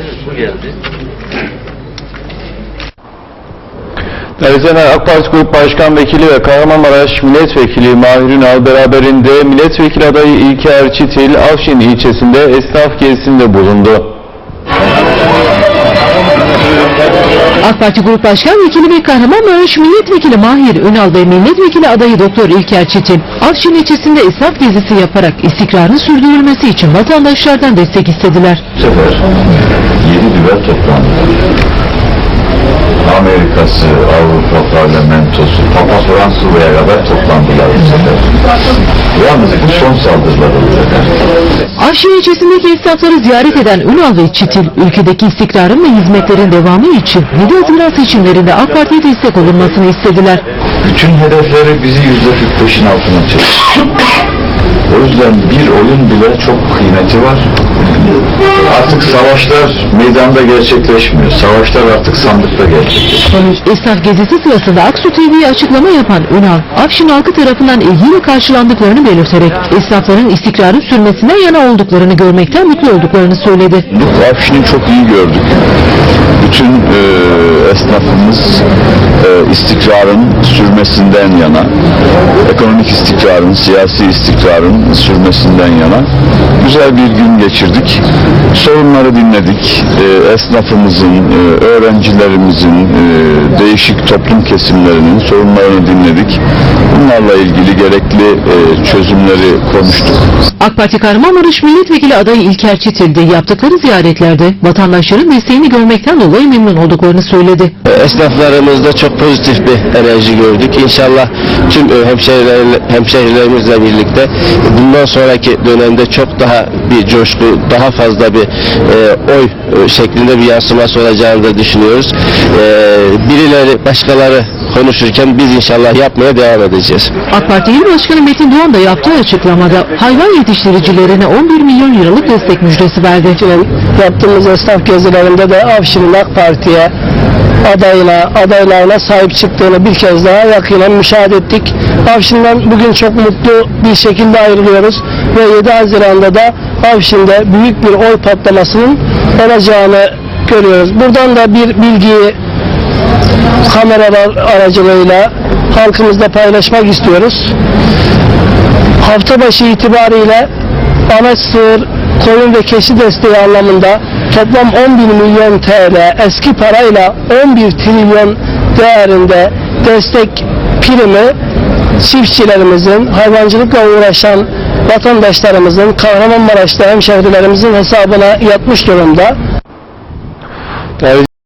Evet bu geldi. Erzener AK Parti Grup Başkan Vekili ve Kahramanmaraş Milletvekili Mahir Ünal beraberinde milletvekili adayı İlker Çitil Avşin ilçesinde esnaf gezisinde bulundu. AK Parti Grup Başkan Vekili ve Kahramanmaraş Milletvekili Mahir Önal ve Milletvekili adayı Doktor İlker Çetin, Afşin ilçesinde esnaf gezisi yaparak istikrarın sürdürülmesi için vatandaşlardan destek istediler. Bu sefer yedi düvel toplandı. Amerika'sı, Avrupa Parlamentosu, Papa Fransız'a kadar toplandılar bu sefer. Yalnız bu son saldırılar olacak. Afşin ilçesindeki esnafları ziyaret eden Ünal ve Çitil, ülkedeki istikrarın ve hizmetlerin devamı için 7 Haziran seçimlerinde AK Parti'ye destek olunmasını istediler. Bütün hedefleri bizi yüzde 45'in altına çekti. O yüzden bir oyun bile çok kıymeti var. Artık savaşlar meydanda gerçekleşmiyor. Savaşlar artık sandıkta gerçekleşiyor. Esnaf gezisi sırasında Aksu TV'ye açıklama yapan Ünal, Afşin halkı tarafından ilgiyle karşılandıklarını belirterek esnafların istikrarın sürmesinden yana olduklarını görmekten mutlu olduklarını söyledi. Afşin'i çok iyi gördük. Bütün e, esnafımız e, istikrarın sürmesinden yana, ekonomik istikrarın, siyasi istikrarın sürmesinden yana güzel bir gün geçirdik. Sorunları dinledik. E, esnafımızın, e, öğrencilerimizin, e, değişik toplum kesimlerinin sorunlarını dinledik. Bunlarla ilgili gerekli e, çözümleri konuştuk. AK Parti Kahramanmaraş Milletvekili adayı İlker Çetil de yaptıkları ziyaretlerde vatandaşların desteğini görmekten dolayı memnun olduklarını söyledi. esnaflarımızda çok pozitif bir enerji gördük. İnşallah tüm e, hemşehriler, hemşehrilerimizle birlikte bundan sonraki dönemde çok daha bir coşku, daha fazla bir e, oy e, şeklinde bir yansıması olacağını da düşünüyoruz. E, birileri, başkaları konuşurken biz inşallah yapmaya devam edeceğiz. AK Parti İl Başkanı Metin Doğan da yaptığı açıklamada hayvan yetiştiricilerine 11 milyon liralık destek müjdesi verdi. yaptığımız esnaf gezilerinde de Avşin'in AK Parti'ye adayına, adaylarına sahip çıktığını bir kez daha yakinen müşahede ettik. Avşin'den bugün çok mutlu bir şekilde ayrılıyoruz ve 7 Haziran'da da Avşin'de büyük bir oy patlamasının olacağını görüyoruz. Buradan da bir bilgiyi kameralar aracılığıyla halkımızla paylaşmak istiyoruz. Hafta başı itibariyle ana sığır, koyun ve keçi desteği anlamında toplam 11 milyon TL eski parayla 11 trilyon değerinde destek primi çiftçilerimizin, hayvancılıkla uğraşan vatandaşlarımızın, Kahramanmaraş'ta hemşehrilerimizin hesabına yatmış durumda.